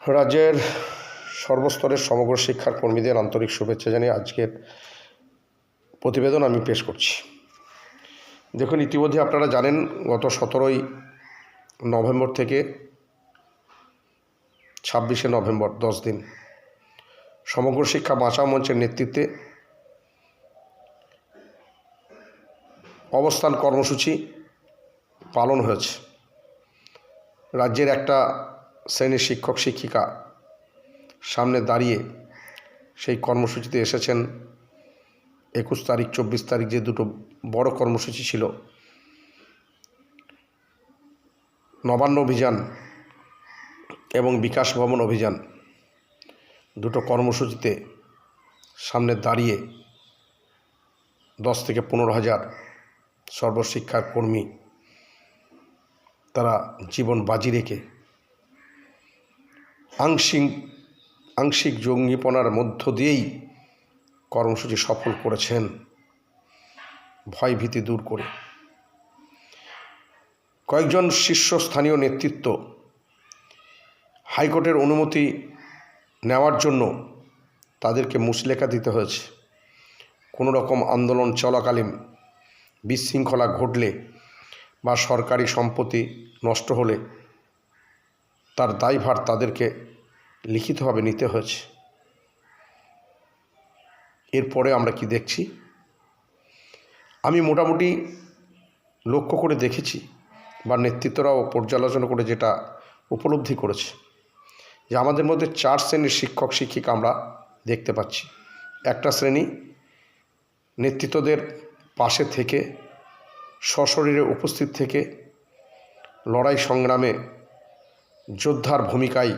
রাজ্যের সর্বস্তরের সমগ্র শিক্ষার কর্মীদের আন্তরিক শুভেচ্ছা জানিয়ে আজকের প্রতিবেদন আমি পেশ করছি। দেখুন, ইতিমধ্যে আপনারা জানেন, গত সতেরোই নভেম্বর থেকে ছাব্বিশে নভেম্বর, দশ দিন, সমগ্র শিক্ষা বাঁচাও মঞ্চের নেতৃত্বে অবস্থান কর্মসূচি পালন হয়েছে। রাজ্যের একটা শ্রেণির শিক্ষক, শিক্ষিকা সামনে দাঁড়িয়ে সেই কর্মসূচিতে এসেছেন। একুশ তারিখ, চব্বিশ তারিখ যে দুটো বড় কর্মসূচি ছিল, নবান্ন অভিযান এবং বিকাশ ভবন অভিযান দুটো কর্মসূচিতে সামনে দাঁড়িয়ে দশ থেকে পনেরো হাজার সর্বশিক্ষার কর্মী তারা জীবন বাজি রেখে আংশিক আংশিক জঙ্গিপনার মধ্য দিয়েই কর্মসূচি সফল করেছেন। ভয়ভীতি দূর করে। কয়েকজন শীর্ষস্থানীয় নেতৃত্ব হাইকোর্টের অনুমতি নেওয়ার জন্য তাদেরকে মুচলেখা দিতে হয়েছে। কোনো রকম আন্দোলন চলাকালীন বিশৃঙ্খলা ঘটলে বা সরকারি সম্পত্তি নষ্ট হলে তার দায়ভার তাদেরকে লিখিতভাবে নিতে হয়েছে। এরপরে আমরা কি দেখছি? আমি মোটামুটি লক্ষ্য করে দেখেছি বা নেতৃত্বরাও পর্যালোচনা করে যেটা উপলব্ধি করেছে যে আমাদের মধ্যে চার শ্রেণির শিক্ষক, শিক্ষিকা আমরা দেখতে পাচ্ছি। একটা শ্রেণি নেতৃত্বদের পাশে থেকে, সশরীরে উপস্থিত থেকে, লড়াই সংগ্রামে যোদ্ধার ভূমিকায়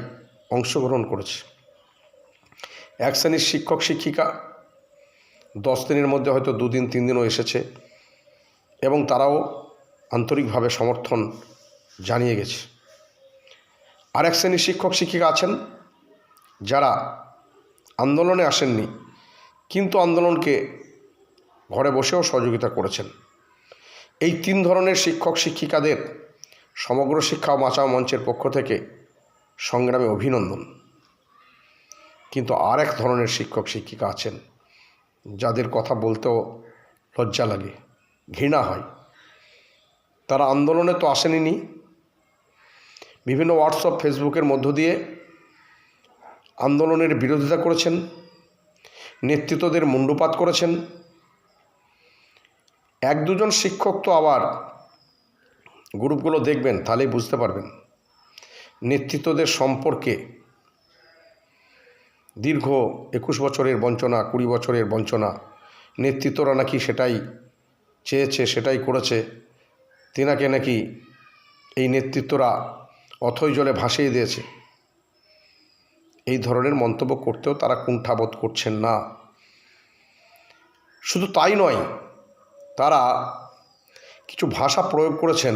অংশগ্রহণ করেছে। এক শ্রেণির শিক্ষক, শিক্ষিকা, দশ দিনের মধ্যে হয়তো দুদিন তিন দিনও এসেছে এবং তারাও আন্তরিকভাবে সমর্থন জানিয়ে গেছে। আর এক শ্রেণির শিক্ষক, শিক্ষিকা আছেন যারা আন্দোলনে আসেননি, কিন্তু আন্দোলনকে ঘরে বসেও সহযোগিতা করেছেন। এই তিন ধরনের শিক্ষক, শিক্ষিকাদের সমগ্র শিক্ষা বাঁচাও মঞ্চের পক্ষ থেকে সংগ্রামে অভিনন্দন। কিন্তু আর এক ধরনের শিক্ষক, শিক্ষিকা আছেন, যাদের কথা বলতেও লজ্জা লাগে, ঘৃণা হয়। তারা আন্দোলনে তো আসেনি বিভিন্ন হোয়াটসঅ্যাপ, ফেসবুকের মধ্য দিয়ে আন্দোলনের বিরোধিতা করেছেন, নেতৃত্বদের মুণ্ডুপাত করেছেন। এক দুজন শিক্ষক তো আবার গ্রুপগুলো দেখবেন, তাহলেই বুঝতে পারবেন। নেতৃত্বদের সম্পর্কে দীর্ঘ একুশ বছরের বঞ্চনা, কুড়ি বছরের বঞ্চনা, নেতৃত্বরা নাকি সেটাই চেয়েছে, সেটাই করেছে, তেনাকে নাকি এই নেতৃত্বরা অথই জলে ভাসিয়ে দিয়েছে। এই ধরনের মন্তব্য করতেও তারা কুণ্ঠাবোধ করছেন না। শুধু তাই নয়, তারা কিছু ভাষা প্রয়োগ করেছেন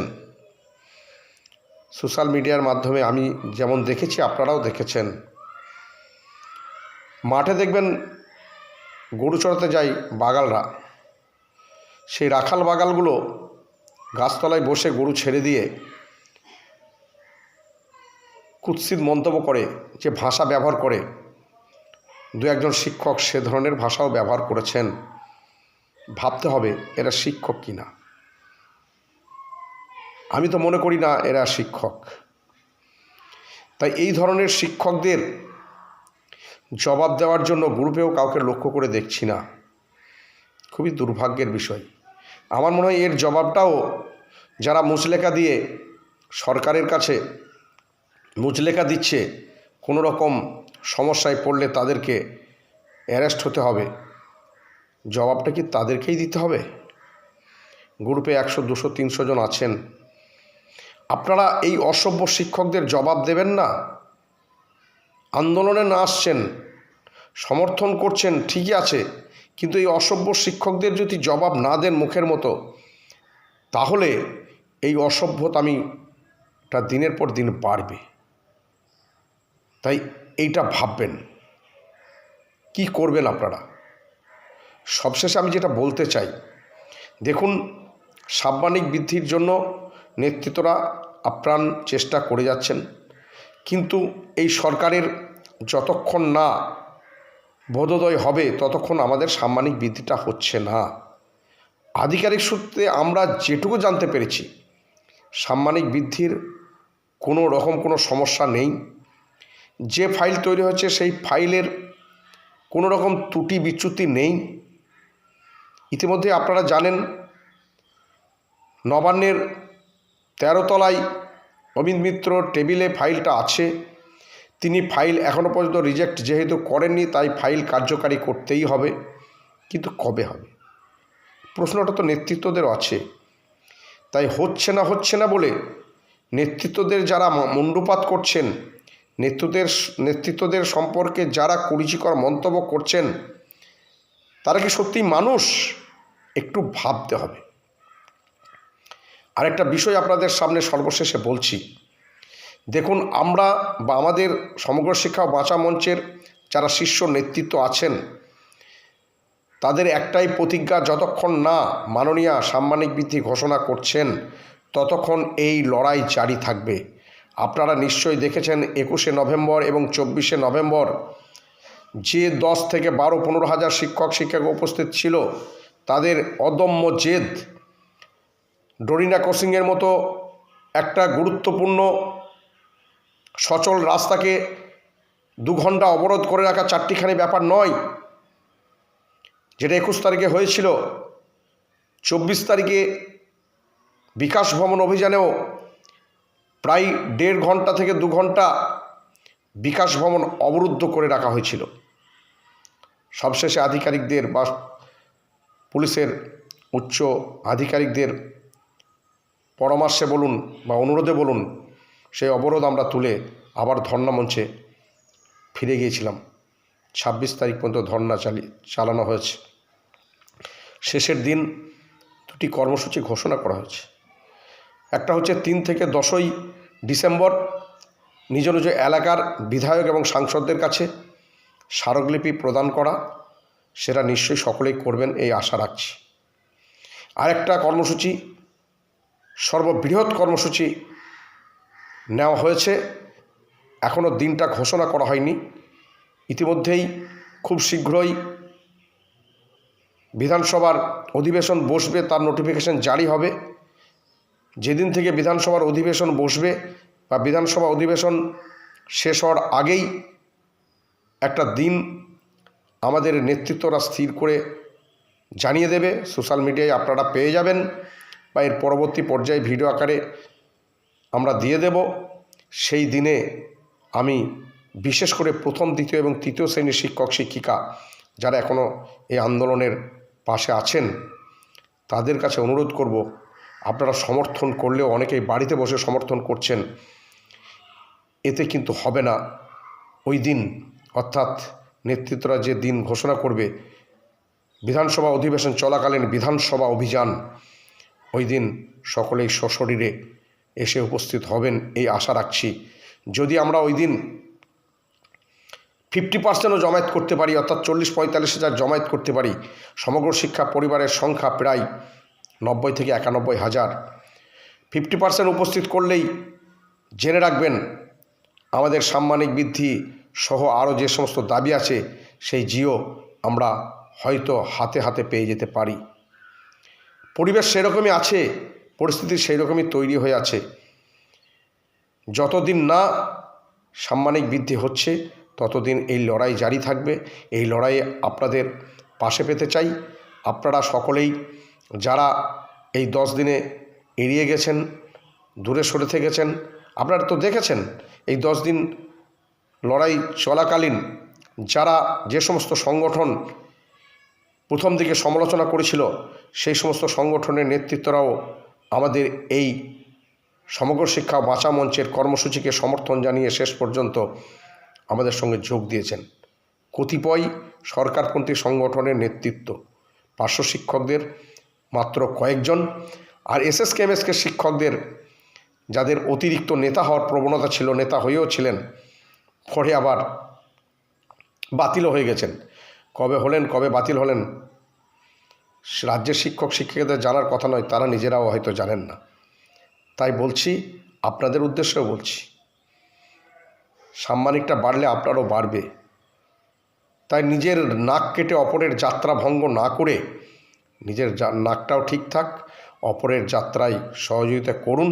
সোশ্যাল মিডিয়ার মাধ্যমে আমি যেমন দেখেছি, আপনারাও দেখেছেন। মাঠে দেখবেন গরু চড়াতে যায় বাগালরা। সেই রাখাল বাগালগুলো গাছতলায় বসে গরু ছেড়ে দিয়ে কুৎসিত মন্তব্য করে, যে ভাষা ব্যবহার করে। দু একজন শিক্ষক সে ধরনের ভাষাও ব্যবহার করেছেন। ভাবতে হবে এরা শিক্ষক কি না আমি তো মনে করি না এরা শিক্ষক। তাই এই ধরনের শিক্ষকদের জবাব দেওয়ার জন্য গ্রুপেও কাউকে লক্ষ্য করে দেখছি না। খুবই দুর্ভাগ্যের বিষয়। আমার মনে হয় এর জবাবটাও যারা মুচলেখা দিয়ে সরকারের কাছে মুচলেখা দিচ্ছে, কোনো রকম সমস্যায় পড়লে তাদেরকে অ্যারেস্ট হতে হবে। জবাবটা কি তাদেরকেই দিতে হবে? গ্রুপে একশো, দুশো, তিনশো জন আছেন। আপনারা এই অসভ্য শিক্ষকদের জবাব দেবেন না? আন্দোলনে না আসছেন, সমর্থন করছেন, ঠিকই আছে, কিন্তু এই অসভ্য শিক্ষকদের যদি জবাব না দেন মুখের মতো, তাহলে এই অসভ্যতা অসভ্যতামিটা দিনের পর দিন বাড়বে। তাই এইটা ভাববেন। কি করবেন আপনারা? সবশেষে আমি যেটা বলতে চাই, দেখুন, সাম্মানিক বৃদ্ধির জন্য নেতৃত্বরা আপ্রাণ চেষ্টা করে যাচ্ছেন। কিন্তু এই সরকারের যতক্ষণ না বোধোদয় হবে, ততক্ষণ আমাদের সাম্মানিক বৃদ্ধিটা হচ্ছে না। আধিকারিক সূত্রে আমরা যেটুকু জানতে পেরেছি, সাম্মানিক বৃদ্ধির কোনো রকম কোনো সমস্যা নেই। যে ফাইল তৈরি হচ্ছে, সেই ফাইলের কোনো রকম ত্রুটি বিচ্যুতি নেই। ইতিমধ্যে আপনারা জানেন, নবান্নের তেরোতলায় অমিত মিত্র টেবিলে ফাইলটা আছে। তিনি ফাইল এখনও পর্যন্ত রিজেক্ট যেহেতু করেননি, তাই ফাইল কার্যকারী করতেই হবে। কিন্তু কবে হবে? প্রশ্নটা তো নেতৃত্বদের আছে। তাই হচ্ছে না হচ্ছে না বলে নেতৃত্বদের যারা ম- মুণ্ডুপাত করছেন নেতৃত্বের নেতৃত্বদের সম্পর্কে যারা কুরুচিকর মন্তব্য করছেন, তারা কি সত্যি মানুষ? একটু ভাবতে হবে। আরেকটা বিষয় আপনাদের সামনে সর্বশেষে বলছি। দেখুন, আমরা বা আমাদের সমগ্র শিক্ষা বাঁচা মঞ্চের যারা শীর্ষ নেতৃত্ব আছেন, তাদের একটাই প্রতিজ্ঞা, যতক্ষণ না মাননীয়া সাম্মানিক বৃদ্ধি ঘোষণা করছেন, ততক্ষণ এই লড়াই জারি থাকবে। আপনারা নিশ্চয়ই দেখেছেন, একুশে নভেম্বর এবং চব্বিশে নভেম্বর যে দশ থেকে বারো, পনেরো হাজার শিক্ষক শিক্ষক উপস্থিত ছিল, তাদের অদম্য জেদ ডরিনা ক্রসিংয়ের মতো একটা গুরুত্বপূর্ণ, সচল রাস্তাকে দু ঘণ্টা অবরোধ করে রাখা চারটিখানি ব্যাপার নয়, যেটা একুশ তারিখে হয়েছিল। চব্বিশ তারিখে বিকাশ ভবন অভিযানেও প্রায় দেড় ঘণ্টা থেকে দু ঘণ্টা বিকাশ ভবন অবরুদ্ধ করে রাখা হয়েছিল। সবশেষে আধিকারিকদের বা পুলিশের উচ্চ আধিকারিকদের পরামর্শে বলুন বা অনুরোধে বলুন, সেই অবরোধ আমরা তুলে আবার ধর্ণা মঞ্চে ফিরে গিয়েছিলাম। ছাব্বিশ তারিখ পর্যন্ত ধর্না চালিয়ে চালানো হয়েছে। শেষের দিন দুটি কর্মসূচি ঘোষণা করা হয়েছে। একটা হচ্ছে তিন থেকে দশই ডিসেম্বর নিজ নিজ এলাকার বিধায়ক এবং সাংসদদের কাছে স্মারকলিপি প্রদান করা, সেটা নিশ্চয়ই সকলেই করবেন, এই আশা রাখছি। আরেকটা কর্মসূচি সর্ববৃহৎ কর্মসূচি নেওয়া হয়েছে। এখনও দিনটা ঘোষণা করা হয়নি। ইতিমধ্যেই খুব শীঘ্রই বিধানসভার অধিবেশন বসবে, তার নোটিফিকেশন জারি হবে। যেদিন থেকে বিধানসভার অধিবেশন বসবে বা বিধানসভা অধিবেশন শেষ হওয়ার আগেই একটা দিন আমাদের নেতৃত্বরা স্থির করে জানিয়ে দেবে। সোশ্যাল মিডিয়ায় আপনারা পেয়ে যাবেন। বা এর পরবর্তী পর্যায়ে ভিডিও আকারে আমরা দিয়ে দেব। সেই দিনে আমি বিশেষ করে প্রথম, দ্বিতীয় এবং তৃতীয় শ্রেণির শিক্ষক, শিক্ষিকা যারা এখনও এই আন্দোলনের পাশে আছেন, তাদের কাছে অনুরোধ করব, আপনারা সমর্থন করলেও অনেকেই বাড়িতে বসে সমর্থন করছেন, এতে কিন্তু হবে না। ওই দিন, অর্থাৎ নেতৃত্বরা যে দিন ঘোষণা করবে, বিধানসভা অধিবেশন চলাকালীন বিধানসভা অভিযান ওই দিন সকলেই সশরীরে এসে উপস্থিত হবেন এই আশা রাখছি। যদি আমরা ওই দিন ফিফটি পার্সেন্টও জমায়েত করতে পারি, অর্থাৎ চল্লিশ পঁয়তাল্লিশ হাজার জমায়েত করতে পারি, সমগ্র শিক্ষা পরিবারের সংখ্যা প্রায় নব্বই থেকে একানব্বই হাজার। ফিফটি পার্সেন্ট উপস্থিত করলেই জেনে রাখবেন, আমাদের সাম্মানিক বৃদ্ধি সহ আরও যে সমস্ত দাবি আছে, সেই জিও আমরা হয়তো হাতে হাতে পেয়ে যেতে পারি। পরিবেশ সেরকমই আছে, পরিস্থিতি সেই রকমই তৈরি হয়ে আছে। যতদিন না সাম্মানিক বৃদ্ধি হচ্ছে, ততদিন এই লড়াই জারি থাকবে। এই লড়াইয়ে আপনাদের পাশে পেতে চাই। আপনারা সকলেই যারা এই দশ দিনে এড়িয়ে গেছেন, দূরে সরে থেকেছেন, আপনারা তো দেখেছেন, এই দশ দিন লড়াই চলাকালীন যারা যে সমস্ত সংগঠন প্রথম দিকে সমালোচনা করেছিল, সেই সমস্ত সংগঠনের নেতৃত্বরাও আমাদের এই সমগ্র শিক্ষা বাঁচা মঞ্চের কর্মসূচিকে সমর্থন জানিয়ে শেষ পর্যন্ত আমাদের সঙ্গে যোগ দিয়েছেন। কতিপয় সরকারপন্থী সংগঠনের নেতৃত্ব, পার্শ্ব শিক্ষকদের মাত্র কয়েকজন আর এসএস কেমএসকে শিক্ষকদের যাদের অতিরিক্ত নেতা হওয়ার প্রবণতা ছিল, নেতা হয়েও ছিলেন, পরে আবার বাতিলও হয়ে গেছেন। কবে হলেন, কবে বাতিল হলেন? রাজ্যের শিক্ষক, শিক্ষিকাদের জানার কথা নয়, তারা নিজেরাও হয়তো জানেন না। তাই বলছি, আপনাদের উদ্দেশ্যেও বলছি। সাম্মানিকটা বাড়লে আপনারও বাড়বে। তাই নিজের নাক কেটে অপরের যাত্রা ভঙ্গ না করে নিজের নাকটাও ঠিক থাক অপরের যাত্রায় সহযোগিতা করুন,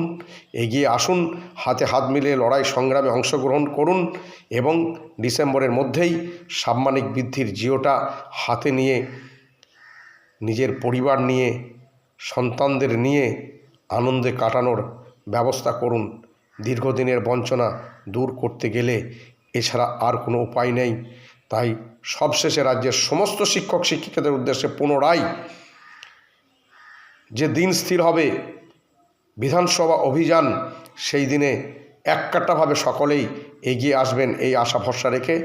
এগিয়ে আসুন, হাতে হাত মিলিয়ে লড়াই সংগ্রামে অংশগ্রহণ করুন এবং ডিসেম্বরের মধ্যেই সাম্মানিক বৃদ্ধির জিওটা হাতে নিয়ে, নিজের পরিবার নিয়ে, সন্তানদের নিয়ে আনন্দে কাটানোর ব্যবস্থা করুন। দীর্ঘদিনের বঞ্চনা দূর করতে গেলে এছাড়া আর কোনো উপায় নেই। তাই সবশেষে রাজ্যের সমস্ত শিক্ষক শিক্ষিকাদের উদ্দেশ্যে পুনরায় যে দিন স্থির হবে, বিধানসভা অভিযান সেই দিনে এককাট্টাভাবে সকলেই এগিয়ে আসবেন এই আশা ভরসা রেখে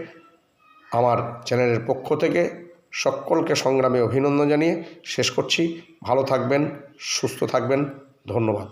আমার চ্যানেলের পক্ষ থেকে সকলকে সংগ্রামে অভিনন্দন জানিয়ে শেষ করছি। ভালো থাকবেন, সুস্থ থাকবেন। ধন্যবাদ।